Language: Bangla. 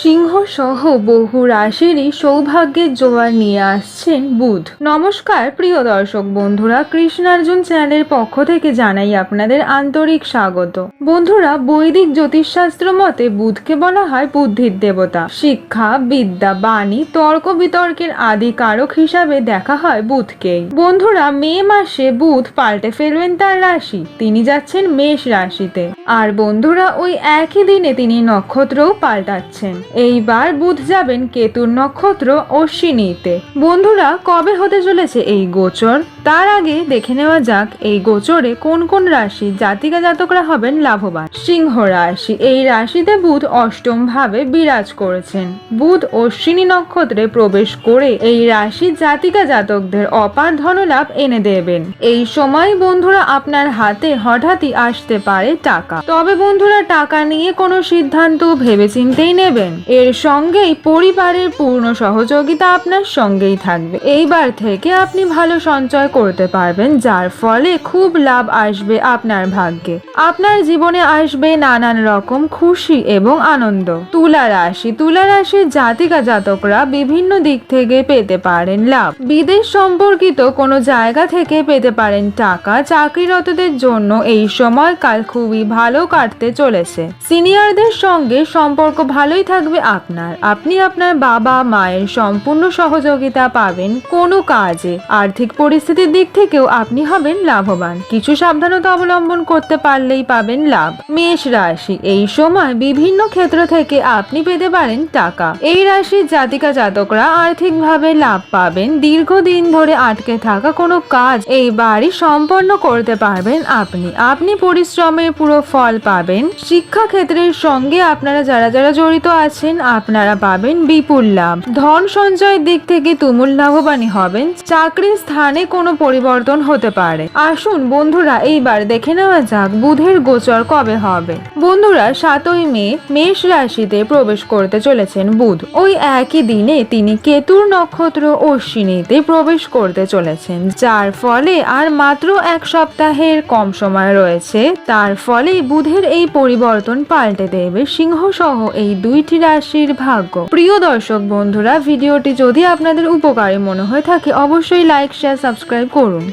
সিংহ সহ বহু রাশিরই সৌভাগ্যের জোয়ার নিয়ে আসছেন বুধ। নমস্কার, প্রিয় দর্শক বন্ধুরা, কৃষ্ণার্জুন চ্যানেলের পক্ষ থেকে জানাই আপনাদের আন্তরিক স্বাগত। বন্ধুরা, বৈদিক জ্যোতিষশাস্ত্র মতে বুধকে বলা হয় বুদ্ধির দেবতা। শিক্ষা, বিদ্যা, বাণী, তর্ক বিতর্কের আদি কারক হিসাবে দেখা হয় বুধকেই। বন্ধুরা, মে মাসে বুধ পাল্টে ফেলবেন তার রাশি। তিনি যাচ্ছেন মেষ রাশিতে। আর বন্ধুরা ওই একই দিনে তিনি নক্ষত্রও পাল্টাচ্ছেন। এইবার বুধ যাবেন কেতুর নক্ষত্র অশ্বিনীতে। বন্ধুরা, কবে হতে চলেছে এই গোচর? তার আগে দেখে নেওয়া যাক এই গোচরে কোন কোন রাশি জাতিকা জাতকরা হবেন লাভবান। সিংহ রাশি, এই রাশিতে বুধ অষ্টম ভাবে বিরাজ করেছেন। বুধ অশ্বিনী নক্ষত্রে প্রবেশ করে এই রাশি জাতিকা জাতকদের অপার ধনলাভ এনে দেবেন। এই সময় বন্ধুরা, আপনার হাতে হঠাৎই আসতে পারে টাকা। তবে বন্ধুরা টাকা নিয়ে কোনো সিদ্ধান্ত ভেবেচিন্তেই নেবেন। এর সঙ্গেই পরিবারের পূর্ণ সহযোগিতা আপনার সঙ্গেই থাকবে। এইবার থেকে আপনি ভালো সঞ্চয় করতে পারবেন, যার ফলে খুব লাভ আসবে আপনার ভাগ্যে। আপনার জীবনে আসবে নানান রকম খুশি এবং আনন্দ। তুলা রাশি, তুলা রাশির জাতিকা জাতকরা বিভিন্ন দিক থেকে পেতে পারেন লাভ। বিদেশ সম্পর্কিত কোনো জায়গা থেকে পেতে পারেন টাকা চাকরিরতদের জন্য এই সময়কাল খুবই ভালো কাটতে চলেছে। সিনিয়রদের সঙ্গে সম্পর্ক ভালোই থাকবে আপনার। আপনি আপনার বাবা, মায়ের সম্পূর্ণ সহযোগিতা পাবেন কোনো কাজে। আর্থিক পরিস্থিতির দিক থেকেও আপনি হবেন লাভবান। কিছু সাবধানতা অবলম্বন করতে পারলেই পাবেন লাভ। মেষ রাশি, এই সময় বিভিন্ন ক্ষেত্র থেকে আপনি পেতে পারেন টাকা। এই রাশির জাতিকা জাতকরা আর্থিকভাবে লাভ পাবেন। দীর্ঘদিন ধরে আটকে থাকা কোনো কাজ এইবারই সম্পন্ন করতে পারবেন আপনি। আপনি পরিশ্রমের পুরো ফল পাবেন। শিক্ষা ক্ষেত্রের সঙ্গে আপনারা যারা যারা জড়িত আছেন, আপনারা পাবেন বিপুল লাভ। ধন সঞ্চয়ের দিক থেকে তুমুল লাভবানই হবেন। চাকরির স্থানে কোনো পরিবর্তন হতে পারে। আসুন বন্ধুরা, এইবার দেখে নেওয়া যাক বুধের গোচর কবে হবে। বন্ধুরা, সাতই মে, মেষ রাশিতে প্রবেশ করতে চলেছেন বুধ। ওই একই দিনে তিনি কেতুর নক্ষত্র অশ্বিনীতে প্রবেশ করতে চলেছেন। যার ফলে আর মাত্র এক সপ্তাহের কম সময় রয়েছে। তার ফলে বুধের এই পরিবর্তন পাল্টে দেবে সিংহ সহ এই দুইটি রাশির ভাগ্য। প্রিয় দর্শক বন্ধুরা, ভিডিওটি যদি আপনাদের উপকারী মনে হয়ে থাকে, অবশ্যই লাইক শেয়ার সাবস্ক্রাইব করুন।